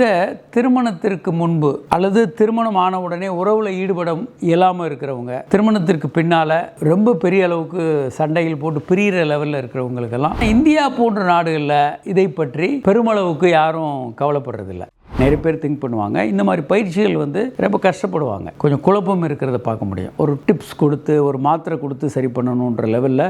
இதை திருமணத்திற்கு முன்பு அல்லது திருமணம் ஆன உடனே உறவில் ஈடுபட இயலாமல் இருக்கிறவங்க திருமணத்திற்கு பின்னால் ரொம்ப பெரிய அளவுக்கு சண்டையில் போட்டு பிரியிற லெவலில் இருக்கிறவங்களுக்கெல்லாம் இந்தியா போன்ற நாடுகளில் இதை பற்றி பெருமளவுக்கு யாரும் கவலைப்படுறதில்ல. நிறைய பேர் திங்க் பண்ணுவாங்க. இந்த மாதிரி பயிற்சிகள் வந்து ரொம்ப கஷ்டப்படுவாங்க. கொஞ்சம் குழப்பம் இருக்கிறத பார்க்க முடியும். ஒரு டிப்ஸ் கொடுத்து ஒரு மாத்திரை கொடுத்து சரி பண்ணணுன்ற லெவலில்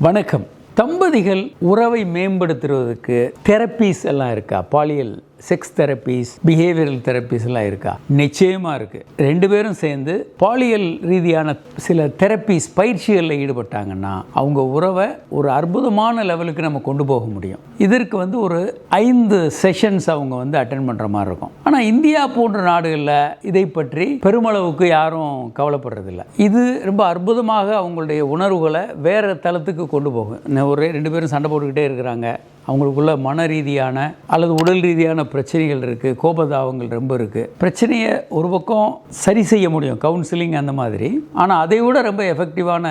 வணக்கம். தம்பதிகள் உறவை மேம்படுத்துவதற்கு தெரப்பீஸ் எல்லாம் இருக்கா? பாலியல் செக்ஸ் தெரப்பீஸ் பிஹேவியரல் தெரப்பீஸ்லாம் இருக்கா? நிச்சயமாக இருக்குது ரெண்டு பேரும் சேர்ந்து பாலியல் ரீதியான சில தெரப்பீஸ் பயிற்சிகளில் ஈடுபட்டாங்கன்னா அவங்க உறவை ஒரு அற்புதமான லெவலுக்கு நம்ம கொண்டு போக முடியும். இதற்கு வந்து ஒரு ஐந்து செஷன்ஸ் அவங்க வந்து அட்டன் பண்ணுற மாதிரி இருக்கும். ஆனால் இந்தியா போன்ற நாடுகளில் இதை பற்றி பெருமளவுக்கு யாரும் கவலைப்படுறதில்ல. இது ரொம்ப அற்புதமாக அவங்களுடைய உணர்வுகளை வேறு தளத்துக்கு கொண்டு போகும். ஒரு ரெண்டு பேரும் சண்டை போட்டுக்கிட்டே இருக்கிறாங்க. அவங்களுக்குள்ள மன ரீதியான அல்லது உடல் ரீதியான பிரச்சனைகள் இருக்குது கோபதாபங்கள் ரொம்ப இருக்குது பிரச்சனையை ஒரு பக்கம் சரி செய்ய முடியும் கவுன்சிலிங் அந்த மாதிரி. ஆனால் அதை விட ரொம்ப எஃபெக்டிவான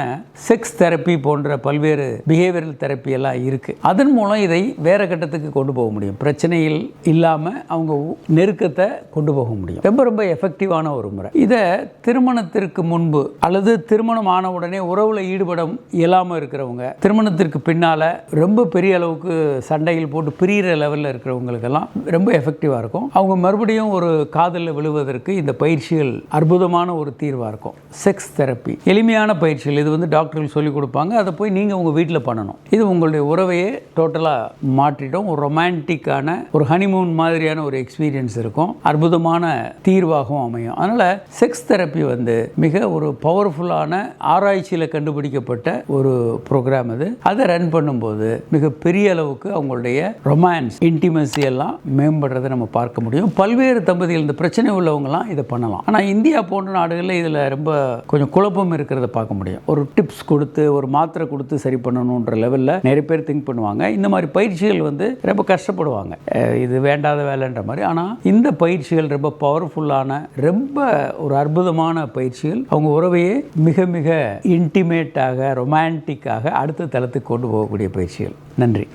செக்ஸ் தெரப்பி போன்ற பல்வேறு பிஹேவியரல் தெரப்பி எல்லாம் இருக்குது அதன் மூலம் இதை வேறு கட்டத்துக்கு கொண்டு போக முடியும். பிரச்சனையில் இல்லாமல் அவங்க நெருக்கத்தை கொண்டு போக முடியும். ரொம்ப ரொம்ப எஃபெக்டிவான ஒரு முறை. இதை திருமணத்திற்கு முன்பு அல்லது திருமணம் ஆன உடனே உறவில் ஈடுபட இயலாமல் இருக்கிறவங்க திருமணத்திற்கு பின்னால் ரொம்ப பெரிய அளவுக்கு சண்டையில் போட்டு பிரியிற லெவலில் இருக்கிறவங்களுக்கெல்லாம் ரொம்ப ரொம்ப எஃபெக்டிவாக இருக்கும். அவங்க மறுபடியும் ஒரு காதலில் விழுவதற்கு இந்த பயிற்சிகள் அற்புதமான ஒரு தீர்வாக இருக்கும். செக்ஸ் தெரப்பி எளிமையான பயிற்சிகள். இது வந்து டாக்டர்கள் சொல்லிக் கொடுப்பாங்க. அதை போய் நீங்கள் உங்கள் வீட்டில் பண்ணணும். இது உங்களுடைய உறவையே டோட்டலாக மாற்றிடும். ஒரு ரொமான்டிக்கான ஒரு ஹனிமூன் மாதிரியான ஒரு எக்ஸ்பீரியன்ஸ் இருக்கும். அற்புதமான தீர்வாகவும் அமையும். அதனால் செக்ஸ் தெரப்பி வந்து மிக ஒரு பவர்ஃபுல்லான ஆராய்ச்சியில் கண்டுபிடிக்கப்பட்ட ஒரு ப்ரோக்ராம் அது. அதை ரன் பண்ணும்போது மிக பெரிய அளவுக்கு அவங்களுடைய ரொமான்ஸ் இன்டிமசி எல்லாம் மேம்படுறதை நம்ம பார்க்க முடியும். பல்வேறு தம்பதிகள் இந்த பிரச்சனை உள்ளவங்கலாம் இதை பண்ணலாம். ஆனால் இந்தியா போன்ற நாடுகளில் இதில் ரொம்ப கொஞ்சம் குழப்பம் இருக்கிறத பார்க்க முடியும். ஒரு டிப்ஸ் கொடுத்து ஒரு மாத்திரை கொடுத்து சரி பண்ணணுன்ற லெவலில் நிறைய பேர் திங்க் பண்ணுவாங்க. இந்த மாதிரி பயிற்சிகள் வந்து ரொம்ப கஷ்டப்படுவாங்க. இது வேண்டாத வேலைன்ற மாதிரி. ஆனால் இந்த பயிற்சிகள் ரொம்ப பவர்ஃபுல்லான ரொம்ப ஒரு அற்புதமான பயிற்சிகள் அவங்க உறவையே மிக மிக இன்டிமேட்டாக ரொமான்டிக்காக அடுத்த தளத்துக்கு கொண்டு போகக்கூடிய பயிற்சிகள். நன்றி.